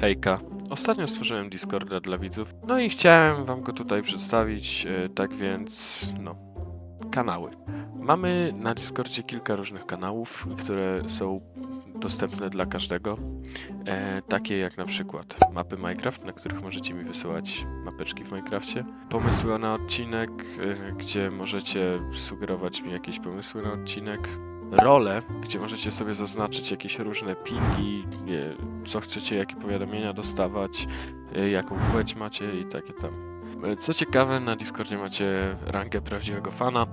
Hejka. Ostatnio stworzyłem Discorda dla widzów, no i chciałem wam go tutaj przedstawić, e, tak więc, no, kanały. Mamy na Discordzie kilka różnych kanałów, które są dostępne dla każdego. E, takie jak na przykład mapy Minecraft, na których możecie mi wysyłać mapeczki w Minecrafcie. Pomysły na odcinek, e, gdzie możecie sugerować mi jakieś pomysły na odcinek. Role, gdzie możecie sobie zaznaczyć jakieś różne pingi, co chcecie, jakie powiadomienia dostawać, e, jaką płeć macie i takie tam. E, Co ciekawe, na Discordzie macie rangę prawdziwego fana,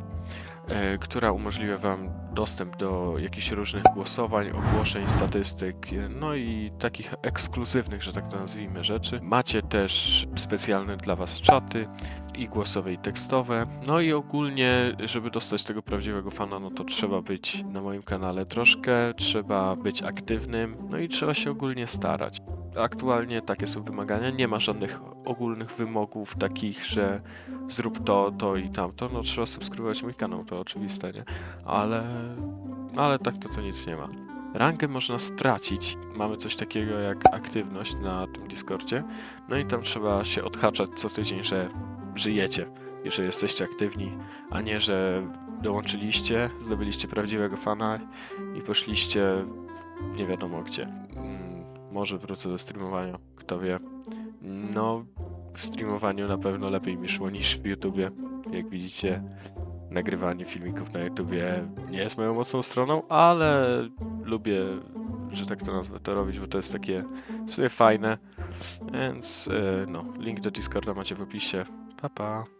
która umożliwia Wam dostęp do jakichś różnych głosowań, ogłoszeń, statystyk, e, no i takich ekskluzywnych, że tak to nazwijmy, rzeczy. Macie też specjalne dla Was czaty i głosowe i tekstowe. No i ogólnie, żeby dostać tego prawdziwego fana, no to trzeba być na moim kanale troszkę, trzeba być aktywnym, no i trzeba się ogólnie starać. Aktualnie takie są wymagania, nie ma żadnych ogólnych wymogów takich, że zrób to, to i tamto, no trzeba subskrybować mój kanał, to oczywiste, nie? Ale, ale tak to to nic nie ma. Rangę można stracić. Mamy coś takiego jak aktywność na tym Discordzie. No i tam trzeba się odhaczać co tydzień, że żyjecie i że jesteście aktywni, a nie, że dołączyliście, zdobyliście prawdziwego fana i poszliście nie wiadomo gdzie. Może wrócę do streamowania, kto wie. No, w streamowaniu na pewno lepiej mi szło niż w YouTubie. Jak widzicie, nagrywanie filmików na YouTubie nie jest moją mocną stroną, ale lubię, że tak to nazwę, to robić, bo to jest takie fajne. Więc e, no, link do Discorda macie w opisie. Pa pa.